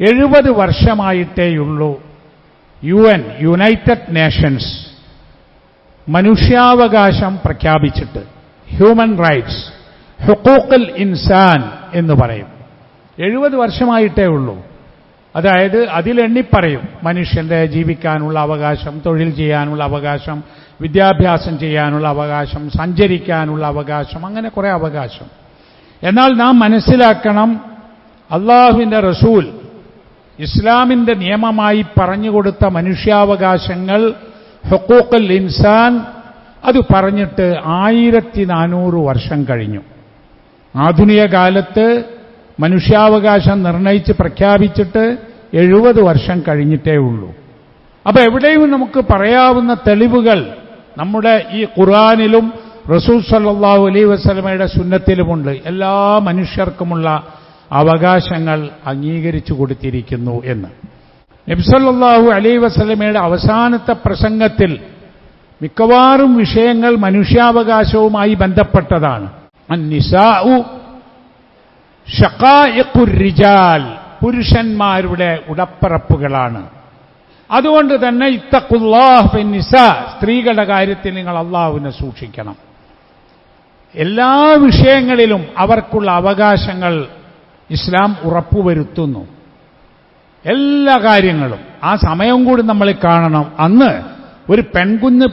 എഴുപത് വർഷമായിട്ടേയുള്ളൂ. U N United Nations മനുഷ്യാവകാശം പ്രഖ്യാപിച്ചിട്ട് ഹ്യൂമൻ റൈറ്റ്സ് ഹുക്കൂക്കൽ ഇൻസാൻ എന്ന് പറയും. എഴുപത് വർഷമായിട്ടേ ഉള്ളൂ അതായത് അതിലെണ്ണിപ്പറയും മനുഷ്യന്റെ ജീവിക്കാനുള്ള അവകാശം തൊഴിൽ ചെയ്യാനുള്ള അവകാശം വിദ്യാഭ്യാസം ചെയ്യാനുള്ള അവകാശം സഞ്ചരിക്കാനുള്ള അവകാശം അങ്ങനെ കുറെ അവകാശം. എന്നാൽ നാം മനസ്സിലാക്കണം അള്ളാഹുവിന്റെ റസൂൽ ഇസ്ലാമിന്റെ നിയമമായി പറഞ്ഞുകൊടുത്ത മനുഷ്യാവകാശങ്ങൾ ഹുക്കൂക്കൽ ഇൻസാൻ അത് പറഞ്ഞിട്ട് ആയിരത്തി നാനൂറ് വർഷം കഴിഞ്ഞു. ആധുനിക കാലത്ത് മനുഷ്യാവകാശം നിർണയിച്ച് പ്രഖ്യാപിച്ചിട്ട് എഴുപത് വർഷം കഴിഞ്ഞിട്ടേ ഉള്ളൂ. അപ്പൊ എവിടെയും നമുക്ക് പറയാവുന്ന തെളിവുകൾ നമ്മുടെ ഈ ഖുർആാനിലും റസൂൽ സല്ലാഹു അലൈ വസ്ലമയുടെ സുന്നത്തിലുമുണ്ട്. എല്ലാ മനുഷ്യർക്കുമുള്ള അവകാശങ്ങൾ അംഗീകരിച്ചു കൊടുത്തിരിക്കുന്നു എന്ന്. നബ്സല്ലാഹു അലൈ വസ്ലമയുടെ അവസാനത്തെ പ്രസംഗത്തിൽ മിക്കവാറും വിഷയങ്ങൾ മനുഷ്യാവകാശവുമായി ബന്ധപ്പെട്ടതാണ്. പുരുഷന്മാരുടെ ഉടപ്പറപ്പുകളാണ്. അതുകൊണ്ട് തന്നെ ഇത്തഖുല്ലാഹ് നിസ സ്ത്രീകളുടെ കാര്യത്തിൽ നിങ്ങൾ അള്ളാഹുവിനെ സൂക്ഷിക്കണം. എല്ലാ വിഷയങ്ങളിലും അവർക്കുള്ള അവകാശങ്ങൾ ഇസ്ലാം ഉറപ്പുവരുത്തുന്നു. എല്ലാ കാര്യങ്ങളും ആ സമയം കൂടി നമ്മൾ കാണണം. അന്ന് ഒരു പെൺകുഞ്ഞ്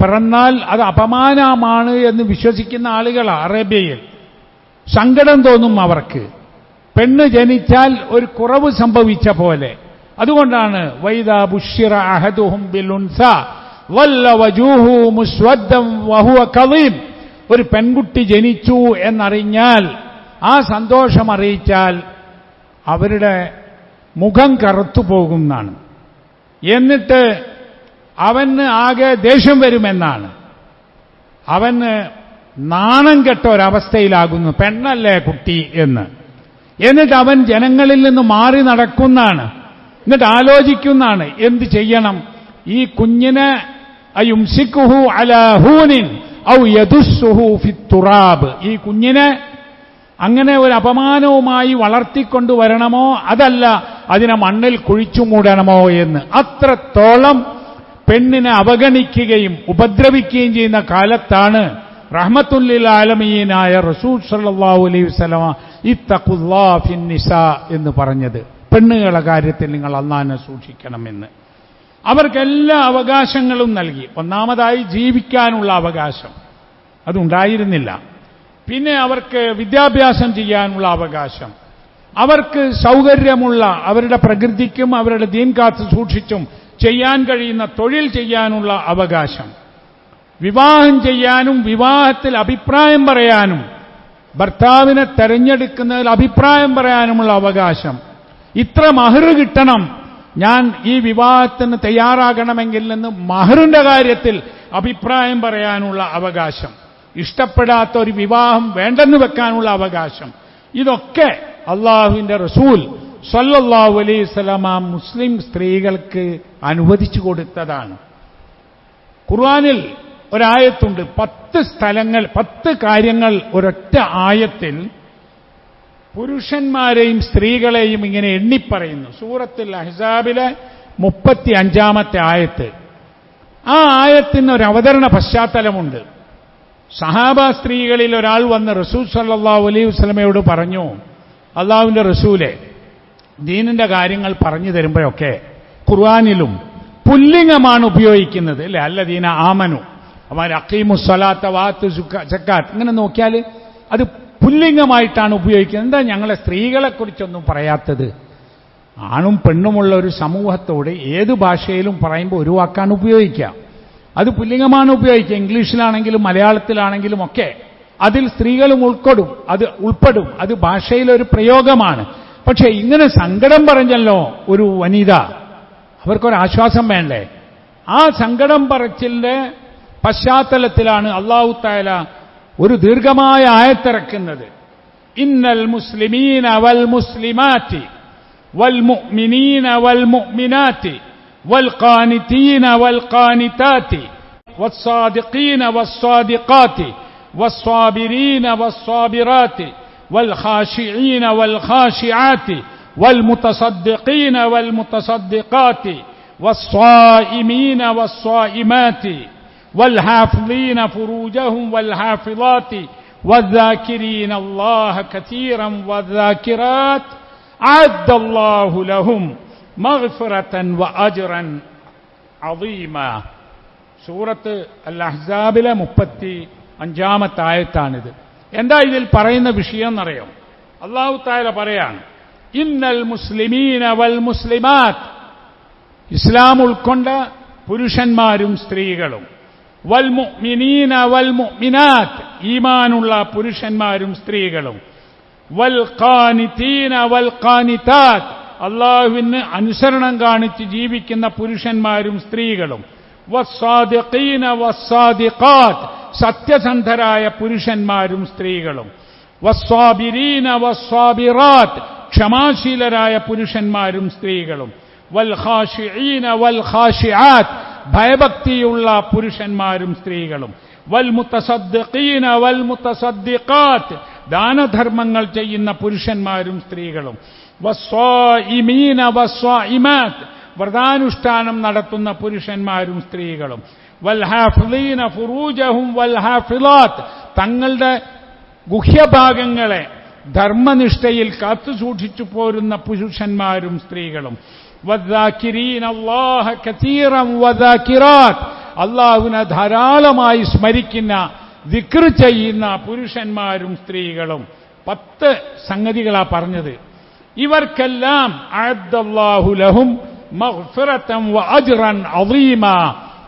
പിറന്നാൽ അത് അപമാനമാണ് എന്ന് വിശ്വസിക്കുന്ന ആളുകൾ അറേബ്യയിൽ. സങ്കടം തോന്നും അവർക്ക്. പെണ്ണ് ജനിച്ചാൽ ഒരു കുറവ് സംഭവിച്ച പോലെ. അതുകൊണ്ടാണ് വൈദ ബുഷിറ അഹദുഹും ബിലുൻസ വല്ല വജൂഹു മുസ്വദ്ദം വഹുവ കവീം ഒരു പെൺകുട്ടി ജനിച്ചു എന്നറിഞ്ഞാൽ ആ സന്തോഷം അറിയിച്ചാൽ അവരുടെ മുഖം കറുത്തു പോകുന്നതാണ്. എന്നിട്ട് അവന് ആകെ ദേഷ്യം വരുമെന്നാണ്. അവന് നാണം കെട്ട ഒരവസ്ഥയിലാകുന്നു. പെണ്ണല്ലേ കുട്ടി എന്ന്. എന്നിട്ട് അവൻ ജനങ്ങളിൽ നിന്ന് മാറി നടക്കുന്നതാണ്. എന്നിട്ട് ആലോചിക്കുന്നതാണ് എന്ത് ചെയ്യണം? ഈ കുഞ്ഞിനെ അയുംസിക്കുഹു അലഹൂനിൻ ഔ യദുസുഹു ഫിത്തുറാബ്. ഈ കുഞ്ഞിനെ അങ്ങനെ ഒരു അപമാനവുമായി വളർത്തിക്കൊണ്ടുവരണമോ അതല്ല അതിനെ മണ്ണിൽ കുഴിച്ചു മൂടണമോ എന്ന്. അത്രത്തോളം പെണ്ണിനെ അവഗണിക്കുകയും ഉപദ്രവിക്കുകയും ചെയ്യുന്ന കാലത്താണ് റഹ്മത്തുല്ലിൽ ആലമീനായ റസൂൽ സല്ലാഹു അലൈഹി വസ്ലമ ഇത്തഖുല്ലാഫിന്നിസ എന്ന് പറഞ്ഞത്. പെണ്ണുകളെ കാര്യത്തിൽ നിങ്ങൾ അന്നാനെ സൂക്ഷിക്കണമെന്ന്. അവർക്ക് എല്ലാ അവകാശങ്ങളും നൽകി. ഒന്നാമതായി ജീവിക്കാനുള്ള അവകാശം. അതുണ്ടായിരുന്നില്ല. പിന്നെ അവർക്ക് വിദ്യാഭ്യാസം ചെയ്യാനുള്ള അവകാശം. അവർക്ക് സൗകര്യമുള്ള അവരുടെ പ്രകൃതിക്കും അവരുടെ ദീൻ കാത്ത് സൂക്ഷിച്ചും ചെയ്യാൻ കഴിയുന്ന തൊഴിൽ ചെയ്യാനുള്ള അവകാശം. വിവാഹം ചെയ്യാനും വിവാഹത്തിൽ അഭിപ്രായം പറയാനും ഭർത്താവിനെ തെരഞ്ഞെടുക്കുന്നതിൽ അഭിപ്രായം പറയാനുമുള്ള അവകാശം. ഇത്ര മഹർ കിട്ടണം. ഞാൻ ഈ വിവാഹത്തിന് തയ്യാറാകണമെങ്കിൽ നിന്ന് മഹറിന്റെ കാര്യത്തിൽ അഭിപ്രായം പറയാനുള്ള അവകാശം. ഇഷ്ടപ്പെടാത്ത ഒരു വിവാഹം വേണ്ടെന്ന് വെക്കാനുള്ള അവകാശം. ഇതൊക്കെ അള്ളാഹുവിന്റെ റസൂൽ സല്ലല്ലാഹു അലൈഹി ആ മുസ്ലിം സ്ത്രീകൾക്ക് അനുവദിച്ചു കൊടുത്തതാണ്. ഖുർആാനിൽ ഒരായത്തുണ്ട് പത്ത് സ്ഥലങ്ങൾ പത്ത് കാര്യങ്ങൾ ഒരൊറ്റ ആയത്തിൽ പുരുഷന്മാരെയും സ്ത്രീകളെയും ഇങ്ങനെ എണ്ണിപ്പറയുന്നു. സൂറത്തിൽ അഹിസാബിലെ മുപ്പത്തി അഞ്ചാമത്തെ ആയത്ത്. ആ ആയത്തിന് ഒരു അവതരണ പശ്ചാത്തലമുണ്ട്. സഹാബ സ്ത്രീകളിൽ ഒരാൾ വന്ന് റസൂൽ സല്ലാ അലൈഹി വസ്ലമയോട് പറഞ്ഞു അള്ളാഹുവിന്റെ റസൂലെ ദീനിന്റെ കാര്യങ്ങൾ പറഞ്ഞു തരുമ്പോഴൊക്കെ ഖുർആാനിലും പുല്ലിംഗമാണ് ഉപയോഗിക്കുന്നത് അല്ലെ? അല്ല ദീന ആമനു അവൻ അക്കീമുസ്വലാത്ത വാത്ത് ചക്കാത്ത് ഇങ്ങനെ നോക്കിയാൽ അത് പുല്ലിംഗമായിട്ടാണ് ഉപയോഗിക്കുന്നത്. എന്താ ഞങ്ങളെ സ്ത്രീകളെക്കുറിച്ചൊന്നും പറയാത്തത്? ആണും പെണ്ണുമുള്ള ഒരു സമൂഹത്തോട് ഏത് ഭാഷയിലും പറയുമ്പോൾ ഒരു വാക്കാണ് ഉപയോഗിക്കുക. അത് പുല്ലിംഗമാണ് ഉപയോഗിക്കുക. ഇംഗ്ലീഷിലാണെങ്കിലും മലയാളത്തിലാണെങ്കിലും ഒക്കെ അതിൽ സ്ത്രീകളും ഉൾക്കൊടും അത് ഉൾപ്പെടും അത് ഭാഷയിലൊരു പ്രയോഗമാണ്. പക്ഷേ ഇങ്ങനെ സങ്കടം പറഞ്ഞല്ലോ ഒരു വനിത. അവർക്കൊരാശ്വാസം വേണ്ടേ? ആ സങ്കടം പറച്ചിലിന്റെ പശ്ചാത്തലത്തിലാണ് അള്ളാഹു താല ഒരു ദീർഘമായ ആയത്തിറക്കുന്നത്. ഇന്നൽ മുസ്ലിമീൻ അവൽ മുസ്ലിമാറ്റി വൽ മുഅ്മിനീന വൽ മുഅ്മിനാറ്റി والقانتين والقانتات والصادقين والصادقات والصابرين والصابرات والخاشعين والخاشعات والمتصدقين والمتصدقات والصائمين والصائمات والحافظين فروجهم والحافظات والذاكرين الله كثيرا والذاكرات عد الله لهم മഹ്ഫിറത്തൻ വ അജ്റൻ അവീമ സൂറത്ത് അൽ അഹ്സാബിലെ മുപ്പത്തി അഞ്ചാമത്തെ ആയത്താണിത്. എന്താ ഇതിൽ പറയുന്ന വിഷയം എന്നറിയോ? അള്ളാഹു താല പറയാണ് ഇന്നൽ മുസ്ലിമീന വൽ മുസ്ലിമാത്ത് ഇസ്ലാം ഉൾക്കൊണ്ട പുരുഷന്മാരും സ്ത്രീകളും വൽ മുഅ്മിനീന വൽ മുഅ്മിനാത്ത് ഈമാനുള്ള പുരുഷന്മാരും സ്ത്രീകളും വൽ ഖാനിതീന വൽ ഖാനിതാത്ത് അള്ളാഹുവിന് അനുസരണം കാണിച്ച് ജീവിക്കുന്ന പുരുഷന്മാരും സ്ത്രീകളും. വസ്സാദിഖീന വസ്സാദിഖാത്ത് സത്യസന്ധരായ പുരുഷന്മാരും സ്ത്രീകളും. വസ്വാബിരീന വസ്വാബിറാത്ത് ക്ഷമാശീലരായ പുരുഷന്മാരും സ്ത്രീകളും. വൽ ഖാഷിഈന വൽ ഖാഷിആത്ത് ഭയഭക്തിയുള്ള പുരുഷന്മാരും സ്ത്രീകളും. വൽ വൽമുത്തസദ്ദിഖാത്ത് വൽ മുത്തസദ്ദിഖാത്ത് ദാനധർമ്മങ്ങൾ ചെയ്യുന്ന പുരുഷന്മാരും സ്ത്രീകളും. വ്രതാനുഷ്ഠാനം നടത്തുന്ന പുരുഷന്മാരും സ്ത്രീകളും. വൽഹാഫിലീന ഫുറൂജഹും വൽഹാഫിലാത്ത്. തങ്ങളുടെ ഗുഹ്യഭാഗങ്ങളെ ധർമ്മനിഷ്ഠയിൽ കാത്തു സൂക്ഷിച്ചു പോരുന്ന പുരുഷന്മാരും സ്ത്രീകളും. അള്ളാഹുവിനെ ധാരാളമായി സ്മരിക്കുന്ന വിക്ർ ചെയ്യുന്ന പുരുഷന്മാരും സ്ത്രീകളും. പത്ത് സംഗതികളാ പറഞ്ഞത്. ഇവർക്കെല്ലാം അഅദ്ദല്ലാഹു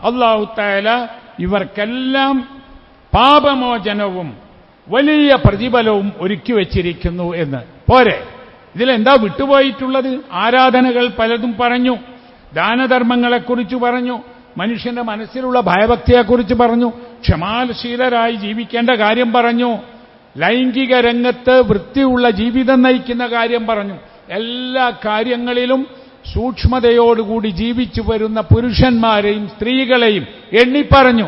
അള്ളാഹു തആല ഇവർക്കെല്ലാം പാപമോചനവും വലിയ പ്രതിഫലവും ഒരുക്കി വച്ചിരിക്കുന്നു എന്ന്. പോരെ. ഇതിലെന്താ വിട്ടുപോയിട്ടുള്ളത്? ആരാധനകൾ പലതും പറഞ്ഞു. ദാനധർമ്മങ്ങളെക്കുറിച്ച് പറഞ്ഞു. മനുഷ്യന്റെ മനസ്സിലുള്ള ഭയഭക്തിയെക്കുറിച്ച് പറഞ്ഞു ക്ഷമാശീലരായി ജീവിക്കേണ്ട കാര്യം പറഞ്ഞു ലൈംഗിക രംഗത്ത് വൃത്തിയുള്ള ജീവിതം നയിക്കുന്ന കാര്യം പറഞ്ഞു. എല്ലാ കാര്യങ്ങളിലും സൂക്ഷ്മതയോടുകൂടി ജീവിച്ചു വരുന്ന പുരുഷന്മാരെയും സ്ത്രീകളെയും എണ്ണിപ്പറഞ്ഞു.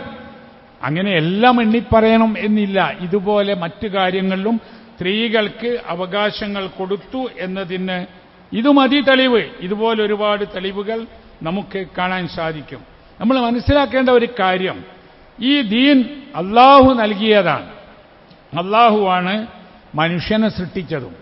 അങ്ങനെ എല്ലാം എണ്ണിപ്പറയണം എന്നില്ല. ഇതുപോലെ മറ്റു കാര്യങ്ങളിലും സ്ത്രീകൾക്ക് അവകാശങ്ങൾ കൊടുത്തു എന്നതിന് ഇത് മതി തെളിവ് ഇതുപോലെ ഒരുപാട് തെളിവുകൾ നമുക്ക് കാണാൻ സാധിക്കും. നമ്മൾ മനസ്സിലാക്കേണ്ട ഒരു കാര്യം. ഈ ദീൻ അള്ളാഹു നൽകിയതാണ്. അള്ളാഹുവാണ് മനുഷ്യനെ സൃഷ്ടിച്ചതും.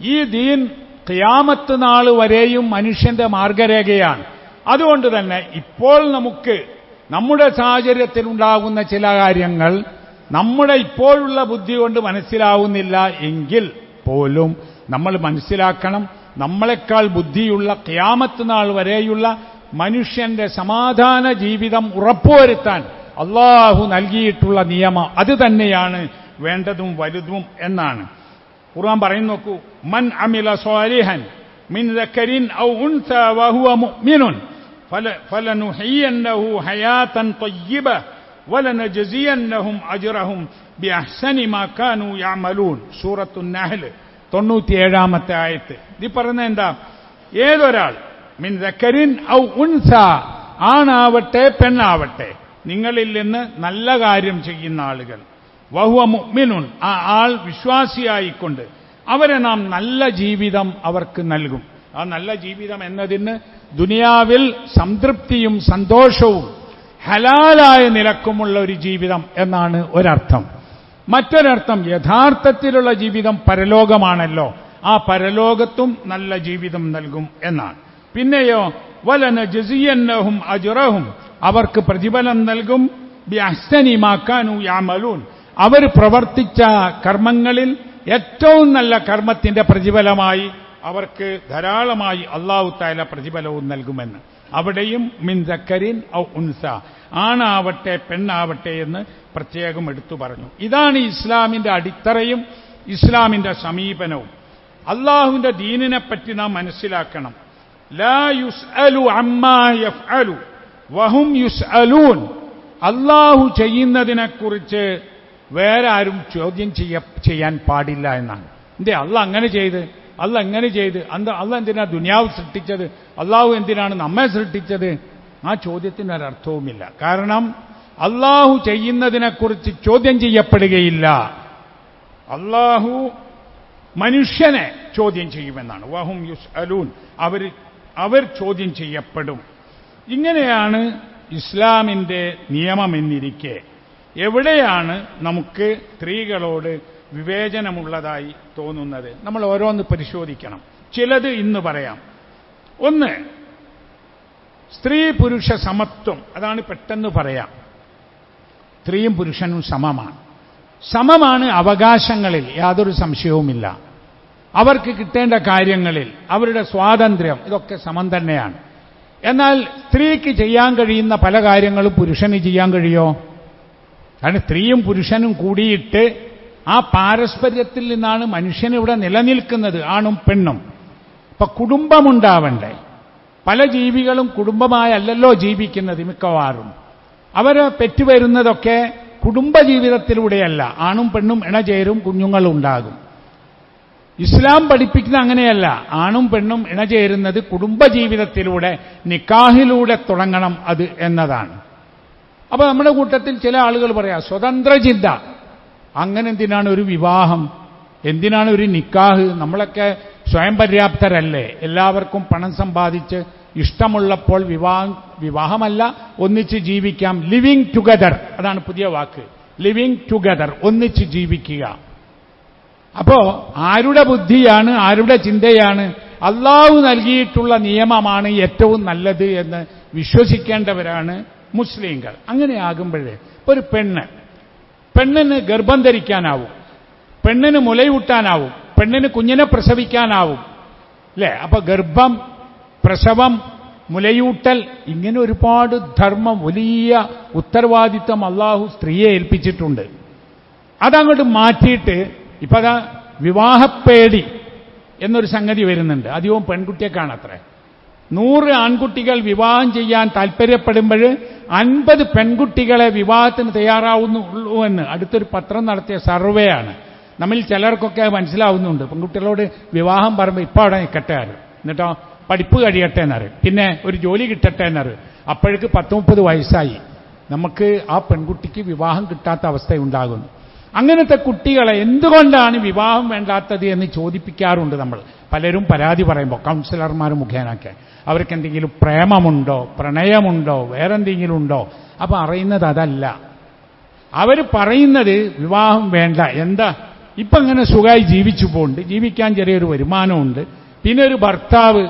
ഈ ദീൻ ഖിയാമത്ത് നാൾ വരെയും മനുഷ്യന്റെ മാർഗരേഖയാണ്. അതുകൊണ്ട് തന്നെ ഇപ്പോൾ നമുക്ക് നമ്മുടെ സാഹചര്യത്തിൽ ഉണ്ടാകുന്ന ചില കാര്യങ്ങൾ നമ്മുടെ ഇപ്പോഴുള്ള ബുദ്ധി കൊണ്ട് മനസ്സിലാവുന്നില്ല എങ്കിൽ പോലും നമ്മൾ മനസ്സിലാക്കണം. നമ്മളെക്കാൾ ബുദ്ധിയുള്ള ക്യാമത്ത് നാൾ വരെയുള്ള മനുഷ്യന്റെ സമാധാന ജീവിതം ഉറപ്പുവരുത്താൻ അള്ളാഹു നൽകിയിട്ടുള്ള നിയമം അത് തന്നെയാണ് വേണ്ടതും വലുതും എന്നാണ്. ഖുർആൻ പറയുന്നു നോക്കൂ മൻ അമില സ്വാലിഹൻ മിൻ ദക്കരിൻ ഔ ഉൻസ വഹുവ മുഅ്മിനുൻ ഫലനുഹയ്യന്നഹു ഹയാതൻ ത്വയ്യിബ വലനജസിയന്നഹും അജ്റഹും ബിഅഹ്സനി മാ കാനൂ യഅമലൂൻ സൂറത്തുൻ നഹ്ൽ തൊണ്ണൂറ്റിയേഴാമത്തെ ആയത്ത്. ഇത് പറയുന്നത് എന്താ? ഏതൊരാൾ മിൻ ദക്കരിൻ ഔ ഉൻസ. ആണാവട്ടെ പെണ്ണാവട്ടെ. നിങ്ങളിൽ നിന്ന് നല്ല കാര്യം ചെയ്യുന്ന ആളുകൾ. വഹുവ മുഅ്മിനുൻ. ആ ആൾ വിശ്വാസിയായിക്കൊണ്ട് അവരെ നാം നല്ല ജീവിതം അവർക്ക് നൽകും. ആ നല്ല ജീവിതം എന്നതിന് ദുനിയാവിൽ സംതൃപ്തിയും സന്തോഷവും ഹലാലായ നിലക്കുമുള്ള ഒരു ജീവിതം എന്നാണ് ഒരർത്ഥം. മറ്റൊരർത്ഥം യഥാർത്ഥത്തിലുള്ള ജീവിതം പരലോകമാണല്ലോ. ആ പരലോകത്തും നല്ല ജീവിതം നൽകും എന്നാണ്. പിന്നെയോ വലന ജസിയന്നഹും അജുറഹും. അവർക്ക് പ്രതിഫലം നൽകും. അഹ്സനിമാക്കാനു യാമലൂൻ. അവർ പ്രവർത്തിച്ച കർമ്മങ്ങളിൽ ഏറ്റവും നല്ല കർമ്മത്തിന്റെ പ്രതിഫലമായി അവർക്ക് ധാരാളമായി അള്ളാഹു താല പ്രതിഫലവും നൽകുമെന്ന്. അവിടെയും മിൻ ദക്കരിൻ ഔ ഉൻസ. ആണാവട്ടെ പെണ്ണാവട്ടെ എന്ന് പ്രത്യേകം എടുത്തു പറഞ്ഞു. ഇതാണ് ഇസ്ലാമിന്റെ അടിത്തറയും ഇസ്ലാമിന്റെ സമീപനവും. അള്ളാഹുവിന്റെ ദീനിനെപ്പറ്റി നാം മനസ്സിലാക്കണം. വഹും യുസ്അലൂൻ. അള്ളാഹു ചെയ്യുന്നതിനെക്കുറിച്ച് വേറെ ആരും ചോദ്യം ചെയ്യ ചെയ്യാൻ പാടില്ല എന്നാണ്. എന്തേ അല്ല അങ്ങനെ ചെയ്ത് അല്ല എങ്ങനെ ചെയ്ത് അന്ത അല്ല എന്തിനാ ദുനിയാവ് സൃഷ്ടിച്ചത് അള്ളാഹു എന്തിനാണ് നമ്മെ സൃഷ്ടിച്ചത്? ആ ചോദ്യത്തിന് ഒരർത്ഥവുമില്ല കാരണം അള്ളാഹു ചെയ്യുന്നതിനെക്കുറിച്ച് ചോദ്യം ചെയ്യപ്പെടുകയില്ല. അള്ളാഹു മനുഷ്യനെ ചോദ്യം ചെയ്യുമെന്നാണ്. വഹും യുസ് അലൂൻ അവർ അവർ ചോദ്യം ചെയ്യപ്പെടും. ഇങ്ങനെയാണ് ഇസ്ലാമിന്റെ നിയമമെന്നിരിക്കെ. എവിടെയാണ് നമുക്ക് സ്ത്രീകളോട് വിവേചനമുള്ളതായി തോന്നുന്നത്? നമ്മൾ ഓരോന്ന് പരിശോധിക്കണം. ചിലത് ഇന്ന് പറയാം. ഒന്ന് സ്ത്രീ പുരുഷ സമത്വം. അതാണ് പെട്ടെന്ന് പറയാം. സ്ത്രീയും പുരുഷനും സമമാണ്. സമമാണ് അവകാശങ്ങളിൽ യാതൊരു സംശയവുമില്ല. അവർക്ക് കിട്ടേണ്ട കാര്യങ്ങളിൽ അവരുടെ സ്വാതന്ത്ര്യം ഇതൊക്കെ സമം തന്നെയാണ്. എന്നാൽ സ്ത്രീക്ക് ചെയ്യാൻ കഴിയുന്ന പല കാര്യങ്ങളും പുരുഷന് ചെയ്യാൻ കഴിയോ? കാരണം സ്ത്രീയും പുരുഷനും കൂടിയിട്ട് ആ പാരസ്പര്യത്തിൽ നിന്നാണ് മനുഷ്യൻ ഇവിടെ നിലനിൽക്കുന്നത് ആണും പെണ്ണും. ഇപ്പൊ കുടുംബമുണ്ടാവണ്ടേ? പല ജീവികളും കുടുംബമായല്ലോ ജീവിക്കുന്നത് മിക്കവാറും. അവരെ പെറ്റുവരുന്നതൊക്കെ കുടുംബജീവിതത്തിലൂടെയല്ല ആണും പെണ്ണും ഇണചേരും കുഞ്ഞുങ്ങളുണ്ടാകും. ഇസ്ലാം പഠിപ്പിക്കുന്ന അങ്ങനെയല്ല. ആണും പെണ്ണും ഇണചേരുന്നത് കുടുംബജീവിതത്തിലൂടെ നിക്കാഹിലൂടെ തുടങ്ങണം അത് എന്നതാണ്. അപ്പൊ നമ്മുടെ കൂട്ടത്തിൽ ചില ആളുകൾ പറയാം സ്വതന്ത്ര ചിന്ത. അങ്ങനെ എന്തിനാണ് ഒരു വിവാഹം? എന്തിനാണ് ഒരു നിക്കാഹ്? നമ്മളൊക്കെ സ്വയം പര്യാപ്തരല്ലേ? എല്ലാവർക്കും പണം സമ്പാദിച്ച് ഇഷ്ടമുള്ളപ്പോൾ വിവാഹം വിവാഹമല്ല ഒന്നിച്ച് ജീവിക്കാം. ലിവിങ് ടുഗദർ അതാണ് പുതിയ വാക്ക്. ലിവിങ് ടുഗദർ ഒന്നിച്ച് ജീവിക്കുക. അപ്പോ ആരുടെ ബുദ്ധിയാണ് ആരുടെ ചിന്തയാണ് അള്ളാഹു നൽകിയിട്ടുള്ള നിയമമാണ് ഏറ്റവും നല്ലത് എന്ന് വിശ്വസിക്കേണ്ടവരാണ് മുസ്ലിങ്ങൾ. അങ്ങനെയാകുമ്പോഴേ ഒരു പെണ്ണ് പെണ്ണിന് ഗർഭം ധരിക്കാനാവും പെണ്ണിന് മുലയൂട്ടാനാവും പെണ്ണിന് കുഞ്ഞിനെ പ്രസവിക്കാനാവും അല്ലേ അപ്പൊ ഗർഭം പ്രസവം മുലയൂട്ടൽ ഇങ്ങനെ ഒരുപാട് ധർമ്മം വലിയ ഉത്തരവാദിത്വം അള്ളാഹു സ്ത്രീയെ ഏൽപ്പിച്ചിട്ടുണ്ട്. അതങ്ങോട്ട് മാറ്റിയിട്ട് ഇപ്പൊ അതാ വിവാഹപ്പേടി എന്നൊരു സംഗതി വരുന്നുണ്ട്. അധികവും പെൺകുട്ടിയെ കാണത്രേ. നൂറ് ആൺകുട്ടികൾ വിവാഹം ചെയ്യാൻ താല്പര്യപ്പെടുമ്പോൾ അൻപത് പെൺകുട്ടികളെ വിവാഹത്തിന് തയ്യാറാവുന്നുള്ളൂ എന്ന് അടുത്തൊരു പത്രം നടത്തിയ സർവേ ആണ് നമ്മിൽ ചിലർക്കൊക്കെ മനസ്സിലാവുന്നുണ്ട്. പെൺകുട്ടികളോട് വിവാഹം പറയുമ്പോൾ ഇപ്പം അവിടെ നിൽക്കട്ടെ ആരും എന്നിട്ടോ പഠിപ്പ് കഴിയട്ടെ എന്നറിയും പിന്നെ ഒരു ജോലി കിട്ടട്ടെ എന്നറിയും അപ്പോഴേക്ക് പത്ത് മുപ്പത് വയസ്സായി. നമുക്ക് ആ പെൺകുട്ടിക്ക് വിവാഹം കിട്ടാത്ത അവസ്ഥയുണ്ടാകുന്നു. അങ്ങനത്തെ കുട്ടികളെ എന്തുകൊണ്ടാണ് വിവാഹം വേണ്ടാത്തത് എന്ന് ചോദിപ്പിക്കാറുണ്ട് നമ്മൾ. പലരും പരാതി പറയുമ്പോൾ കൗൺസിലർമാർ മുഖേനൊക്കെ അവർക്ക് എന്തെങ്കിലും പ്രേമമുണ്ടോ പ്രണയമുണ്ടോ വേറെന്തെങ്കിലും ഉണ്ടോ അപ്പൊ അറിയുന്നത് അതല്ല. അവർ പറയുന്നത് വിവാഹം വേണ്ട എന്താ? ഇപ്പൊ അങ്ങനെ സുഖമായി ജീവിച്ചു പോകുന്നുണ്ട് ജീവിക്കാൻ ചെറിയൊരു വരുമാനമുണ്ട്. പിന്നെ ഒരു ഭർത്താവ്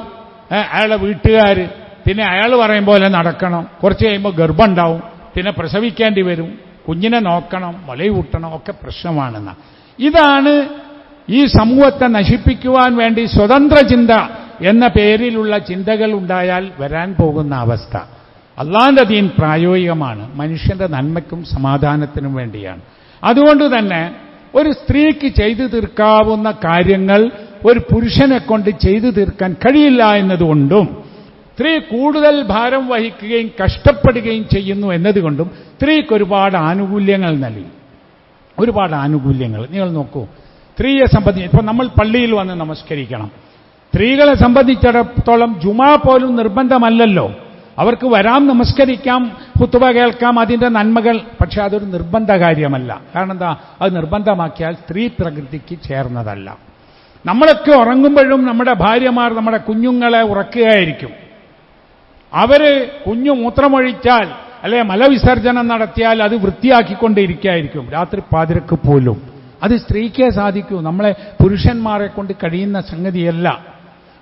അയാളെ വീട്ടുകാർ പിന്നെ അയാൾ പറയും പോലെ നടക്കണം കുറച്ച് കഴിയുമ്പോൾ ഗർഭം ഉണ്ടാവും പിന്നെ പ്രസവിക്കേണ്ടി വരും കുഞ്ഞിനെ നോക്കണം മുലയൂട്ടണം ഒക്കെ പ്രശ്നമാണെന്ന. ഇതാണ് ഈ സമൂഹത്തെ നശിപ്പിക്കുവാൻ വേണ്ടി സ്വതന്ത്ര ചിന്ത എന്ന പേരിലുള്ള ചിന്തകൾ ഉണ്ടായാൽ വരാൻ പോകുന്ന അവസ്ഥ. അള്ളാന്റെ ദീൻ പ്രായോഗികമാണ് മനുഷ്യന്റെ നന്മയ്ക്കും സമാധാനത്തിനും വേണ്ടിയാണ്. അതുകൊണ്ട് തന്നെ ഒരു സ്ത്രീക്ക് ചെയ്തു തീർക്കാവുന്ന കാര്യങ്ങൾ ഒരു പുരുഷനെ കൊണ്ട് ചെയ്തു തീർക്കാൻ കഴിയില്ല എന്നതുകൊണ്ടും സ്ത്രീ കൂടുതൽ ഭാരം വഹിക്കുകയും കഷ്ടപ്പെടുകയും ചെയ്യുന്നു എന്നതുകൊണ്ടും സ്ത്രീക്ക് ഒരുപാട് ആനുകൂല്യങ്ങൾ നൽകി. ഒരുപാട് ആനുകൂല്യങ്ങൾ. നിങ്ങൾ നോക്കൂ. സ്ത്രീയെ സംബന്ധിച്ച് ഇപ്പൊ നമ്മൾ പള്ളിയിൽ വന്ന് നമസ്കരിക്കണം. സ്ത്രീകളെ സംബന്ധിച്ചിടത്തോളം ജുമാ പോലും നിർബന്ധമല്ലല്ലോ. അവർക്ക് വരാം നമസ്കരിക്കാം കുത്തുവ കേൾക്കാം അതിന്റെ നന്മകൾ. പക്ഷെ അതൊരു നിർബന്ധ കാര്യമല്ല. കാരണം എന്താ? അത് നിർബന്ധമാക്കിയാൽ സ്ത്രീ പ്രകൃതിക്ക് ചേർന്നതല്ല. നമ്മളൊക്കെ ഉറങ്ങുമ്പോഴും നമ്മുടെ ഭാര്യമാർ നമ്മുടെ കുഞ്ഞുങ്ങളെ ഉറക്കുകയായിരിക്കും. അവർ കുഞ്ഞു മൂത്രമൊഴിച്ചാൽ അല്ലെ മലവിസർജനം നടത്തിയാൽ അത് വൃത്തിയാക്കിക്കൊണ്ടിരിക്കുകയായിരിക്കും. രാത്രി പാതിരക്ക് പോലും. അത് സ്ത്രീക്കേ സാധിക്കൂ. നമ്മളെ പുരുഷന്മാരെ കൊണ്ട് കഴിയുന്ന സംഗതിയല്ല.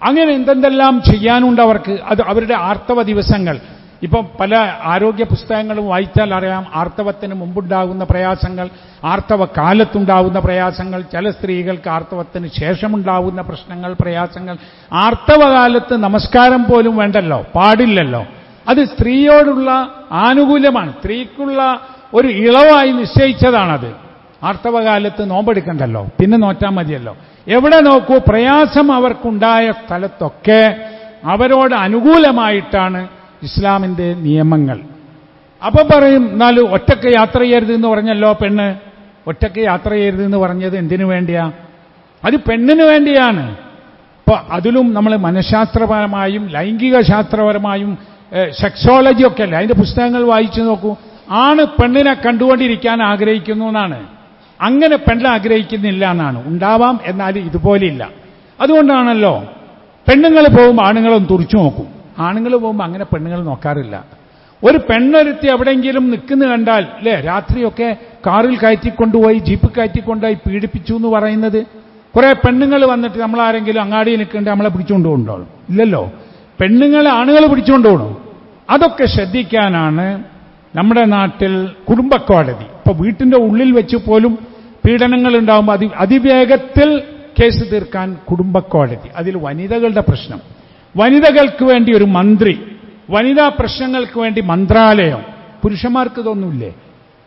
അങ്ങനെ എന്തെന്തെല്ലാം ചെയ്യാനുണ്ട് അവർക്ക്? അത് അവരുടെ ആർത്തവ ദിവസങ്ങൾ. ഇപ്പം പല ആരോഗ്യ പുസ്തകങ്ങളും വായിച്ചാൽ അറിയാം. ആർത്തവത്തിന് മുമ്പുണ്ടാകുന്ന പ്രയാസങ്ങൾ ആർത്തവ കാലത്തുണ്ടാകുന്ന പ്രയാസങ്ങൾ ചില സ്ത്രീകൾക്ക് ആർത്തവത്തിന് ശേഷമുണ്ടാകുന്ന പ്രശ്നങ്ങൾ പ്രയാസങ്ങൾ. ആർത്തവകാലത്ത് നമസ്കാരം പോലും വേണ്ടല്ലോ പാടില്ലല്ലോ. അത് സ്ത്രീയോടുള്ള ആനുകൂല്യമാണ്. സ്ത്രീക്കുള്ള ഒരു ഇളവായി നിശ്ചയിച്ചതാണത്. ആർത്തവകാലത്ത് നോമ്പെടുക്കണ്ടല്ലോ പിന്നെ നോറ്റാൽ മതിയല്ലോ. എവിടെ നോക്കൂ പ്രയാസം അവർക്കുണ്ടായ സ്ഥലത്തൊക്കെ അവരോട് അനുകൂലമായിട്ടാണ് ഇസ്ലാമിന്റെ നിയമങ്ങൾ. അപ്പൊ പറയും എന്നാൽ ഒറ്റയ്ക്ക് യാത്ര ചെയ്യരുത് എന്ന് പറഞ്ഞല്ലോ പെണ്ണ്. ഒറ്റയ്ക്ക് യാത്ര ചെയ്യരുത് എന്ന് പറഞ്ഞത് എന്തിനു വേണ്ടിയാ? അത് പെണ്ണിന് വേണ്ടിയാണ്. അപ്പൊ അതിലും നമ്മൾ മനഃശാസ്ത്രപരമായും ലൈംഗിക ശാസ്ത്രപരമായും സെക്സോളജി ഒക്കെ അല്ലേ? അതിന്റെ പുസ്തകങ്ങൾ വായിച്ചു നോക്കൂ. ആണ് പെണ്ണിനെ കണ്ടുകൊണ്ടിരിക്കാൻ ആഗ്രഹിക്കുന്നു എന്നാണ്. അങ്ങനെ പെണ്ണ് ആഗ്രഹിക്കുന്നില്ല എന്നാണ്. ഉണ്ടാവാം എന്നാൽ ഇതുപോലെയില്ല. അതുകൊണ്ടാണല്ലോ പെണ്ണുങ്ങൾ പോകുമ്പോൾ ആണുങ്ങളൊന്ന് തുറിച്ചു നോക്കും. ആണുങ്ങൾ പോകുമ്പോൾ അങ്ങനെ പെണ്ണുങ്ങൾ നോക്കാറില്ല. ഒരു പെണ്ണൊരുത്തി എവിടെയെങ്കിലും നിൽക്കുന്ന കണ്ടാൽ അല്ലേ രാത്രിയൊക്കെ കാറിൽ കയറ്റിക്കൊണ്ടുപോയി ജീപ്പ് കയറ്റിക്കൊണ്ടുപോയി പീഡിപ്പിച്ചു എന്ന് പറയുന്നത്. കുറെ പെണ്ണുങ്ങൾ വന്നിട്ട് നമ്മൾ ആരെങ്കിലും അങ്ങാടിയിൽ നിൽക്കേണ്ട നമ്മളെ പിടിച്ചുകൊണ്ട് കൊണ്ടോളും ഇല്ലല്ലോ. പെണ്ണുങ്ങളെ ആണുങ്ങൾ പിടിച്ചുകൊണ്ട് പോകണം. അതൊക്കെ ശ്രദ്ധിക്കാനാണ് നമ്മുടെ നാട്ടിൽ കുടുംബക്കോടതി. ഇപ്പൊ വീട്ടിന്റെ ഉള്ളിൽ വെച്ച് പോലും പീഡനങ്ങൾ ഉണ്ടാകുമ്പോൾ അതി അതിവേഗത്തിൽ കേസ് തീർക്കാൻ കുടുംബക്കോടതി. അതിൽ വനിതകളുടെ പ്രശ്നം. വനിതകൾക്ക് വേണ്ടി ഒരു മന്ത്രി വനിതാ പ്രശ്നങ്ങൾക്ക് വേണ്ടി മന്ത്രാലയം. പുരുഷന്മാർക്ക് ഇതൊന്നുമില്ലേ?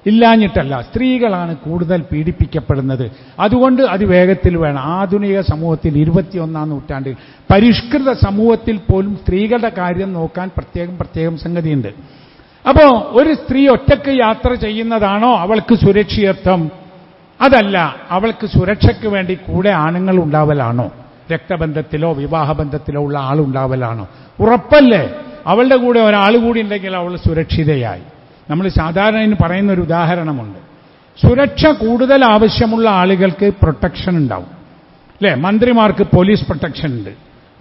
ഇല്ലാഞ്ഞിട്ടല്ല സ്ത്രീകളാണ് കൂടുതൽ പീഡിപ്പിക്കപ്പെടുന്നത്. അതുകൊണ്ട് അത് വേഗത്തിൽ വേണം. ആധുനിക സമൂഹത്തിൽ ഇരുപത്തിയൊന്നാം നൂറ്റാണ്ടിൽ പരിഷ്കൃത സമൂഹത്തിൽ പോലും സ്ത്രീകളുടെ കാര്യം നോക്കാൻ പ്രത്യേകം പ്രത്യേകം സംഗതിയുണ്ട്. അപ്പോ ഒരു സ്ത്രീ ഒറ്റയ്ക്ക് യാത്ര ചെയ്യുന്നതാണോ അവൾക്ക് സുരക്ഷിതത്വം? അതല്ല അവൾക്ക് സുരക്ഷയ്ക്ക് വേണ്ടി കൂടെ ആണുങ്ങൾ ഉണ്ടാവലാണോ? രക്തബന്ധത്തിലോ വിവാഹബന്ധത്തിലോ ഉള്ള ആളുണ്ടാവലാണോ. ഉറപ്പല്ലേ? അവളുടെ കൂടെ ഒരാൾ കൂടി ഉണ്ടെങ്കിൽ അവൾ സുരക്ഷിതയായി. നമ്മൾ സാധാരണ പറയുന്ന ഒരു ഉദാഹരണമുണ്ട്. സുരക്ഷ കൂടുതൽ ആവശ്യമുള്ള ആളുകൾക്ക് പ്രൊട്ടക്ഷൻ ഉണ്ടാവും. അല്ലേ മന്ത്രിമാർക്ക് പോലീസ് പ്രൊട്ടക്ഷൻ ഉണ്ട്.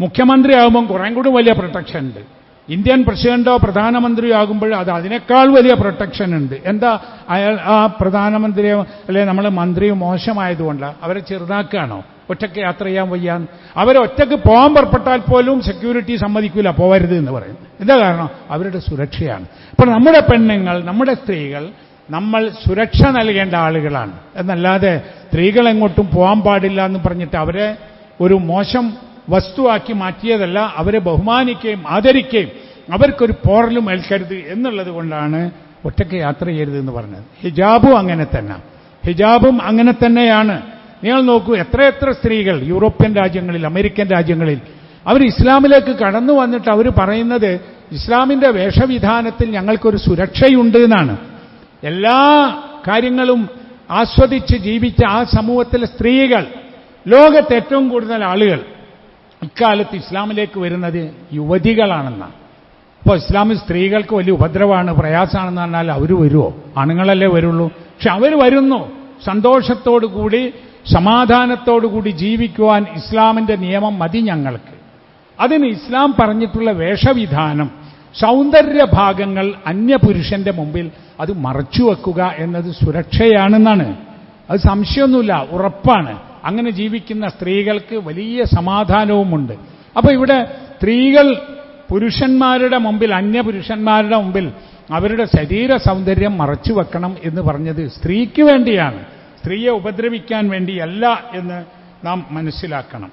മുഖ്യമന്ത്രി ആകുമ്പോൾ കുറേ കൂടി വലിയ പ്രൊട്ടക്ഷൻ ഉണ്ട്. ഇന്ത്യൻ പ്രസിഡന്റോ പ്രധാനമന്ത്രിയോ ആകുമ്പോൾ അത് അതിനേക്കാൾ വലിയ പ്രൊട്ടക്ഷൻ ഉണ്ട്. എന്താ? അയാൾ ആ പ്രധാനമന്ത്രിയോ അല്ലെ നമ്മൾ മന്ത്രിയോ മോശമായതുകൊണ്ട് അവരെ ചെറുതാക്കുകയാണോ? ഒറ്റയ്ക്ക് യാത്ര ചെയ്യാൻ വയ്യാന്ന് അവരെ ഒറ്റയ്ക്ക് പോകാൻ പുറപ്പെട്ടാൽ പോലും സെക്യൂരിറ്റി സമ്മതിക്കില്ല പോവരുത് എന്ന് പറയും എന്താ കാരണം? അവരുടെ സുരക്ഷയാണ്. അപ്പോൾ നമ്മുടെ പെണ്ണുങ്ങൾ നമ്മുടെ സ്ത്രീകൾ നമ്മൾ സുരക്ഷ നൽകേണ്ട ആളുകളാണ്. എന്നല്ലാതെ സ്ത്രീകൾ എങ്ങോട്ടും പോകാൻ പാടില്ല എന്ന് പറഞ്ഞിട്ട് അവരെ ഒരു മോശം വസ്തുവാക്കി മാറ്റിയതല്ല. അവരെ ബഹുമാനിക്കുകയും ആദരിക്കുകയും അവർക്കൊരു പോറലും ഏൽക്കരുത് എന്നുള്ളത് കൊണ്ടാണ് ഒറ്റയ്ക്ക് യാത്ര ചെയ്യരുത് എന്ന് പറഞ്ഞത്. ഹിജാബും അങ്ങനെ തന്നെ. ഹിജാബും അങ്ങനെ തന്നെയാണ്. നിങ്ങൾ നോക്കൂ എത്രയെത്ര സ്ത്രീകൾ യൂറോപ്യൻ രാജ്യങ്ങളിൽ അമേരിക്കൻ രാജ്യങ്ങളിൽ അവർ ഇസ്ലാമിലേക്ക് കടന്നു വന്നിട്ട് അവർ പറയുന്നത് ഇസ്ലാമിന്റെ വേഷവിധാനത്തിൽ ഞങ്ങൾക്കൊരു സുരക്ഷയുണ്ട് എന്നാണ്. എല്ലാ കാര്യങ്ങളും ആസ്വദിച്ച് ജീവിച്ച ആ സമൂഹത്തിലെ സ്ത്രീകൾ ലോകത്ത് ഏറ്റവും കൂടുതൽ ആളുകൾ ഇക്കാലത്ത് ഇസ്ലാമിലേക്ക് വരുന്നത് യുവതികളാണെന്നാണ്. അപ്പോൾ ഇസ്ലാമിൽ സ്ത്രീകൾക്ക് വലിയ ഉപദ്രവമാണ് പ്രയാസമാണെന്ന് പറഞ്ഞാൽ അവർ വരുമോ ആണുങ്ങളല്ലേ വരുള്ളൂ. പക്ഷെ അവർ വരുന്നു. സന്തോഷത്തോടുകൂടി സമാധാനത്തോടുകൂടി ജീവിക്കുവാൻ ഇസ്ലാമിന്റെ നിയമം മതി ഞങ്ങൾക്ക്. അതിന് ഇസ്ലാം പറഞ്ഞിട്ടുള്ള വേഷവിധാനം സൗന്ദര്യ ഭാഗങ്ങൾ അന്യപുരുഷന്റെ മുമ്പിൽ അത് മറച്ചു വെക്കുക എന്നത് സുരക്ഷയാണെന്നാണ്. അത് സംശയമൊന്നുമില്ല ഉറപ്പാണ്. അങ്ങനെ ജീവിക്കുന്ന സ്ത്രീകൾക്ക് വലിയ സമാധാനവുമുണ്ട്. അപ്പൊ ഇവിടെ സ്ത്രീകൾ പുരുഷന്മാരുടെ മുമ്പിൽ അന്യപുരുഷന്മാരുടെ മുമ്പിൽ അവരുടെ ശരീര സൗന്ദര്യം മറച്ചു വെക്കണം എന്ന് പറഞ്ഞത് സ്ത്രീക്ക് വേണ്ടിയാണ്. സ്ത്രീയെ ഉപദ്രവിക്കാൻ വേണ്ടിയല്ല എന്ന് നാം മനസ്സിലാക്കണം.